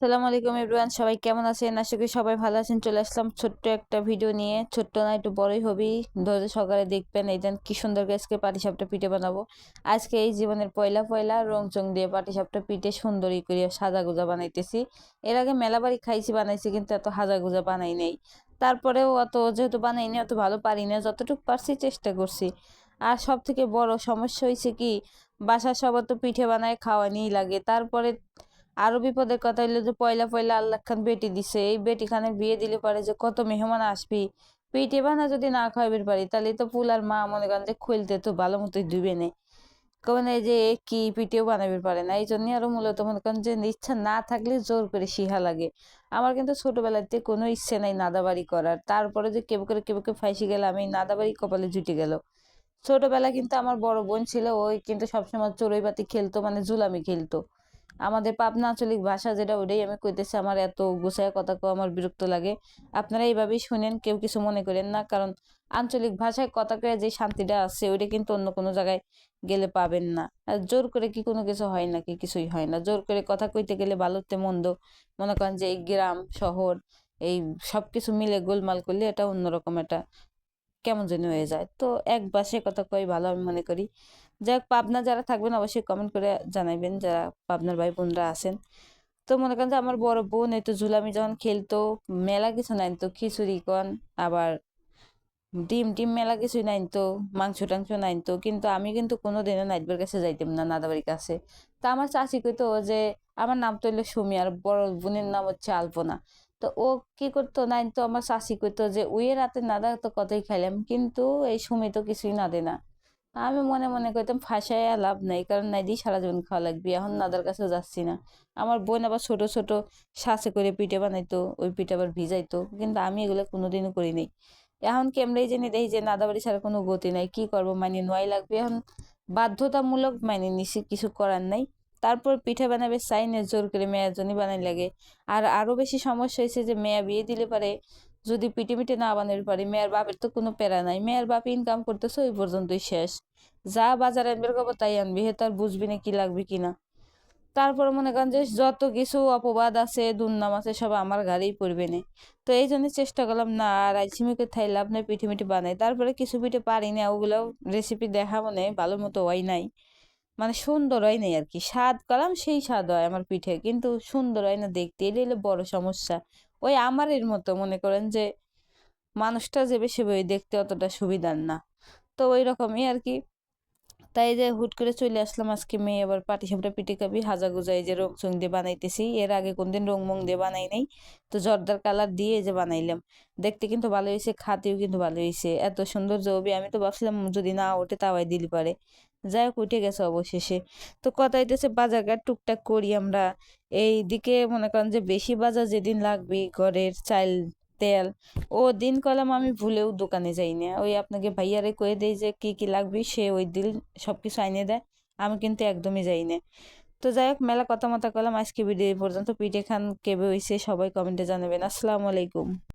আসসালামু আলাইকুম এভরিওয়ান, সবাই কেমন আছেন? আশা করি সবাই ভালো আছেন। চলে আসলাম ছোট্ট একটা ভিডিও নিয়ে। ছোট্ট না, একটু বড়ই হবি। ধরে সকালে দেখবেন, এই দেন কি সুন্দর আজকে পাটিসাপটা পিঠে বানাবো। আজকে এই জীবনের পয়লা পয়লা রং চং দিয়ে পাটিসাপটা পিঠে সুন্দরী করে সাজা গুজা বানাইতেছি। এর আগে মেলা বাড়ি খাইছি, বানাইছি, কিন্তু এত হাজা গুজা বানাই নেই। তারপরেও অত যেহেতু বানাইনি অত ভালো পারি না, যতটুকু পারছি চেষ্টা করছি। আর সব থেকে বড় সমস্যা হয়েছে কি, বাসার সবার তো পিঠে বানায় খাওয়ানিই লাগে। তারপরে আরও বিপদের কথা হইল যে পয়লা পয়লা আল্লাহ খান বেটি দিছে। এই বেটি খানে বিয়ে দিলে পারে যে কত মেহমান আসবি। পিঠে বানা যদি না খাওয়াবির পারি, তাহলে তো পুলার মা মনে করেন যে খুলতে তো ভালো মতোই ডুবে নেই যে কি পিঠেও বানাবির পারে না এই জন্যই আরও মূলত মনে করেন যে ইচ্ছা না থাকলে জোর করে শিহা লাগে। আমার কিন্তু ছোটবেলাতে কোনো ইচ্ছে নাই নাদাবাড়ি করার। তারপরে যে কেউ করে কেউ কেউ ফাইসি গেলাম, এই নাদাবাড়ি কপালে জুটে গেল। ছোটবেলা কিন্তু আমার বড় বোন ছিল, ওই কিন্তু সবসময় চড়ুই পাতি খেলতো মানে জুলামি খেলতো। আমাদের পাবনা আঞ্চলিক ভাষা যেটা ওটাই আমি কইতেছি, আমার এত গুছায় কথা কো আমার বিরক্ত লাগে। আপনারা এইভাবেই শুনেন, কেউ কিছু মনে করেন না, কারণ আঞ্চলিক ভাষায় কথা কয়ে যে শান্তিটা আছে, ওইটা কিন্তু অন্য কোনো জায়গায় গেলে পাবেন না। আর জোর করে কি কোনো কিছু হয় নাকি? কিছুই হয় না। জোর করে কথা কইতে গেলে ভালোতে মন্দ। মনে করেন যে এই গ্রাম, শহর, এই সব কিছু মিলে গোলমাল করলে এটা অন্যরকম একটা কেমন যেন হয়ে যায়। তো এক বাসে কথা কই ভালো আমি মনে করি। যাই পাবনা যারা থাকবেন অবশ্যই কমেন্ট করে জানাইবেন যারা পাবনার ভাই বোনরা আছেন। তো মনে করেন যে আমার বড় বোন, এই তো ঝুলামি যখন খেলতো, মেলা কিছু নাই তো, খিচুড়ি কন, আবার ডিম, টিম মেলা কিছুই নাই তো, মাংস টাংস নাই তো, কিন্তু আমি কিন্তু কোনো দিনও নাইটবার কাছে যাইতাম না, নাদাবাড়ির কাছে। তা আমার চাচি কইতো যে, আমার নাম তো হইল সুমি, আর বড় বোনের নাম হচ্ছে আলপনা। তো ও কি করতো? নাই তো আমার চাচি করতো যে উইয়ে রাতে না নাদা তো কতই খাইলাম। কিন্তু এই সুমি তো কিছুই না দে না আমি মনে মনে করতাম ফাঁসায় লাভ নাই, কারণ নাই দিয়ে সারা জীবন খাওয়া লাগবে। এখন নাদার কাছে যাচ্ছি না। আমার বোন আবার ছোট ছোট শাঁসে করে পিঠে বানাইতো, ওই পিঠে আবার ভিজাইতো। কিন্তু আমি এগুলো কোনোদিনও করি নাই। এখন কেমরাই জেনে দেখি যে নাদাবাড়ি ছাড়া কোনো গতি নাই। কি করব? মানে নোয়াই লাগবে। এখন বাধ্যতামূলক মানে নিছি, কিছু করার নাই। তারপর পিঠে বানাবে চাইনে জোর করে মেয়ের জন্য বানাই লাগে। আর আরও বেশি সমস্যা হয়েছে যে মেয়া বিয়ে দিলে পারে যদি পিঠে পিঠে না বানাতে পারে, মেয়ের বাপের তো কোনো প্যারা নাই। মেয়ের বাপ ইনকাম করতেছে ওই পর্যন্তই শেষ। যা বাজারে আনবে কব তাই আনবি হে তার বুঝবি না কি লাগবে কি না। তারপর মনে করেন যে যত কিছু অপবাদ আছে, দুর্নাম আছে, সব আমার ঘাড়েই পড়বে না। তো এই জন্য চেষ্টা করলাম, না, আর আইসিমিকে থাই লাভ নাই, পিঠে মিঠে বানাই তারপরে কিছু পিঠে পারি না ওগুলো রেসিপি দেখা মনে ভালো মতো হয় নাই। মানে সুন্দর হয় নাই আর কি স্বাদ করলাম সেই স্বাদ হয় আমার পিঠে, কিন্তু সুন্দর হয় না দেখতে। এলে হলো বড় সমস্যা। ওই আমার এর মতো মনে করেন যে মানুষটা যে বেশি বই দেখতে অতটা সুবিধার না। তো ওই রকমই আর কি তাই যে হুট করে চলে আসলাম আজকে মেয়ে, আবার পাটি সাপটা পিঠে খাবি হাজা গুজাই যে রং চং দিয়ে বানাইতেছি। এর আগে কোনদিন রং মং দিয়ে বানাই নাই। তো জর্দার কালার দিয়ে যে বানাইলাম। দেখতে কিন্তু ভালো হয়েছে খাতেও কিন্তু ভালো হয়েছে এত সুন্দর জবি আমি তো ভাবছিলাম যদি না ওঠে তাওয়াই দিলি পারে। যাই হোক, উঠে গেছে অবশেষে। তো কথা হইতেছে বাজারঘাট টুকটাক করি আমরা। এই দিকে মনে করেন যে বেশি বাজার যেদিন লাগবে ঘরের চাল, তেল, ও দিন কলাম আমি ভুলেও দোকানে যাই না। ওই আপনাকে ভাইয়ারে কয়ে দেই যে কি কি লাগবে, সে ওই দিন সব কিছু আইনে দেয়। আমি কিন্তু একদমই যাই না। তো যাই হোক, মেলা কথা মতো করলাম আজকে ভিডিও পর্যন্ত। পিঠে খান কেবে হয়েছে সবাই কমেন্টে জানাবেন। আসসালামু আলাইকুম।